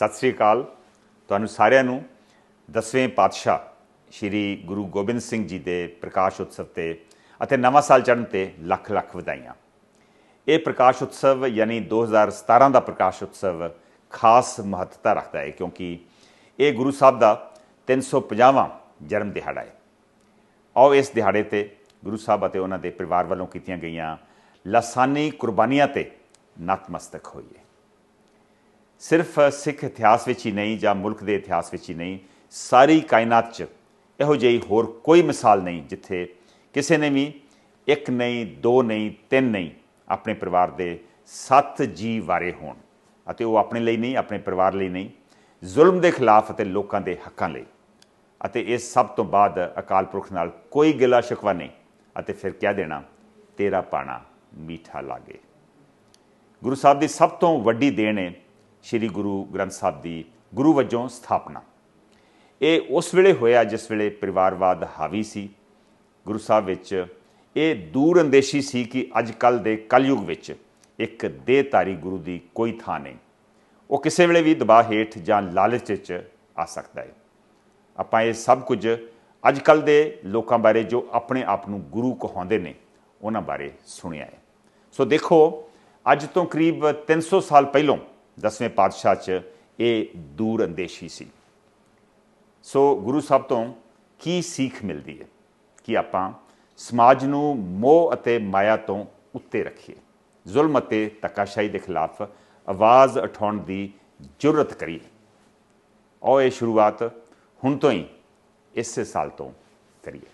ਸਤਿ ਸ੍ਰੀ ਅਕਾਲ। ਤੁਹਾਨੂੰ ਸਾਰਿਆਂ ਨੂੰ ਦਸਵੇਂ ਪਾਤਸ਼ਾਹ ਸ੍ਰੀ ਗੁਰੂ ਗੋਬਿੰਦ ਸਿੰਘ ਜੀ ਦੇ ਪ੍ਰਕਾਸ਼ ਉਤਸਵ ਤੇ ਅਤੇ ਨਵਾਂ ਸਾਲ ਚੜ੍ਹਨ ਤੇ ਲੱਖ ਲੱਖ ਵਧਾਈਆਂ। ਇਹ ਪ੍ਰਕਾਸ਼ ਉਤਸਵ ਯਾਨੀ 2017 ਦਾ ਪ੍ਰਕਾਸ਼ ਉਤਸਵ ਖਾਸ ਮਹੱਤਤਾ ਰੱਖਦਾ ਹੈ ਕਿਉਂਕਿ ਇਹ ਗੁਰੂ ਸਾਹਿਬ ਦਾ 350ਵਾਂ ਜਨਮ ਦਿਹਾੜਾ ਹੈ। ਆਓ ਇਸ ਦਿਹਾੜੇ ਤੇ ਗੁਰੂ ਸਾਹਿਬ ਅਤੇ ਉਹਨਾਂ ਦੇ ਪਰਿਵਾਰ ਵੱਲੋਂ ਕੀਤੀਆਂ ਗਈਆਂ ਲਾਸਾਨੀ ਕੁਰਬਾਨੀਆਂ ਤੇ ਨਤਮਸਤਕ ਹੋਈਏ। ਸਿਰਫ ਸਿੱਖ ਇਤਿਹਾਸ ਵਿੱਚ ਹੀ ਨਹੀਂ ਜਾਂ ਮੁਲਕ ਦੇ ਇਤਿਹਾਸ ਵਿੱਚ ਹੀ ਨਹੀਂ, ਸਾਰੀ ਕਾਇਨਾਤ 'ਚ ਇਹੋ ਜਿਹੀ ਹੋਰ ਕੋਈ ਮਿਸਾਲ ਨਹੀਂ ਜਿੱਥੇ ਕਿਸੇ ਨੇ ਵੀ ਇੱਕ ਨਹੀਂ, ਦੋ ਨਹੀਂ, ਤਿੰਨ ਨਹੀਂ ਆਪਣੇ ਪਰਿਵਾਰ ਦੇ ਸੱਤ ਜੀ ਵਾਰੇ ਹੋਣ ਅਤੇ ਉਹ ਆਪਣੇ ਲਈ ਨਹੀਂ, ਆਪਣੇ ਪਰਿਵਾਰ ਲਈ ਨਹੀਂ, ਜ਼ੁਲਮ ਦੇ ਖਿਲਾਫ ਅਤੇ ਲੋਕਾਂ ਦੇ ਹੱਕਾਂ ਲਈ। ਅਤੇ ਇਸ ਸਭ ਤੋਂ ਬਾਅਦ ਅਕਾਲ ਪੁਰਖ ਨਾਲ ਕੋਈ ਗਿਲਾ ਸ਼ਿਕਵਾ ਨਹੀਂ ਅਤੇ ਫਿਰ ਕਹਿ ਦੇਣਾ, ਤੇਰਾ ਪਾਣਾ ਮੀਠਾ ਲਾਗੇ। ਗੁਰੂ ਸਾਹਿਬ ਦੀ ਸਭ ਤੋਂ ਵੱਡੀ ਦੇਣ ਹੈ ਸ੍ਰੀ ਗੁਰੂ ਗ੍ਰੰਥ ਸਾਹਿਬ ਦੀ ਗੁਰੂ ਵਜੋਂ ਸਥਾਪਨਾ। ਇਹ ਉਸ ਵੇਲੇ ਹੋਇਆ ਜਿਸ ਵੇਲੇ ਪਰਿਵਾਰਵਾਦ ਹਾਵੀ ਸੀ। ਗੁਰੂ ਸਾਹਿਬ ਵਿੱਚ ਇਹ ਦੂਰ ਅੰਦੇਸ਼ੀ ਸੀ ਕਿ ਅੱਜ ਕੱਲ ਦੇ ਕਲਯੁਗ ਵਿੱਚ ਇੱਕ ਦੇਹਧਾਰੀ ਗੁਰੂ ਦੀ ਕੋਈ ਥਾਂ ਨਹੀਂ। ਉਹ ਕਿਸੇ ਵੇਲੇ ਵੀ ਦਬਾਅ ਹੇਠ ਜਾਂ ਲਾਲਚ ਵਿੱਚ ਆ ਸਕਦਾ ਹੈ ਆਪਾਂ ਇਹ ਸਭ ਕੁਝ ਅੱਜ ਕੱਲ ਦੇ ਲੋਕਾਂ ਬਾਰੇ ਜੋ ਆਪਣੇ ਆਪ ਨੂੰ ਗੁਰੂ ਕਹਾਉਂਦੇ ਨੇ, ਉਹਨਾਂ ਬਾਰੇ ਸੁਣਿਆ ਹੈ ਸੋ ਦੇਖੋ, ਅੱਜ ਤੋਂ ਕਰੀਬ 300 ਸਾਲ ਪਹਿਲਾਂ ਦਸਵੇਂ ਪਾਤਸ਼ਾਹ 'ਚ ਇਹ ਦੂਰ ਅੰਦੇਸ਼ੀ ਸੀ। ਸੋ ਗੁਰੂ ਸਾਹਿਬ ਤੋਂ ਕੀ ਸਿੱਖ ਮਿਲਦੀ ਹੈ ਕਿ ਆਪਾਂ ਸਮਾਜ ਨੂੰ ਮੋਹ ਅਤੇ ਮਾਇਆ ਤੋਂ ਉੱਤੇ ਰੱਖੀਏ। ਜ਼ੁਲਮ ਅਤੇ ਤਕਾਸ਼ਾਹੀ ਦੇ ਖਿਲਾਫ ਆਵਾਜ਼ ਉਠਾਉਣ ਦੀ ਜੁਰਤ ਕਰੀਏ। ਔਰ ਇਹ ਸ਼ੁਰੂਆਤ ਹੁਣ ਤੋਂ ਹੀ ਇਸੇ ਸਾਲ ਤੋਂ ਕਰੀਏ।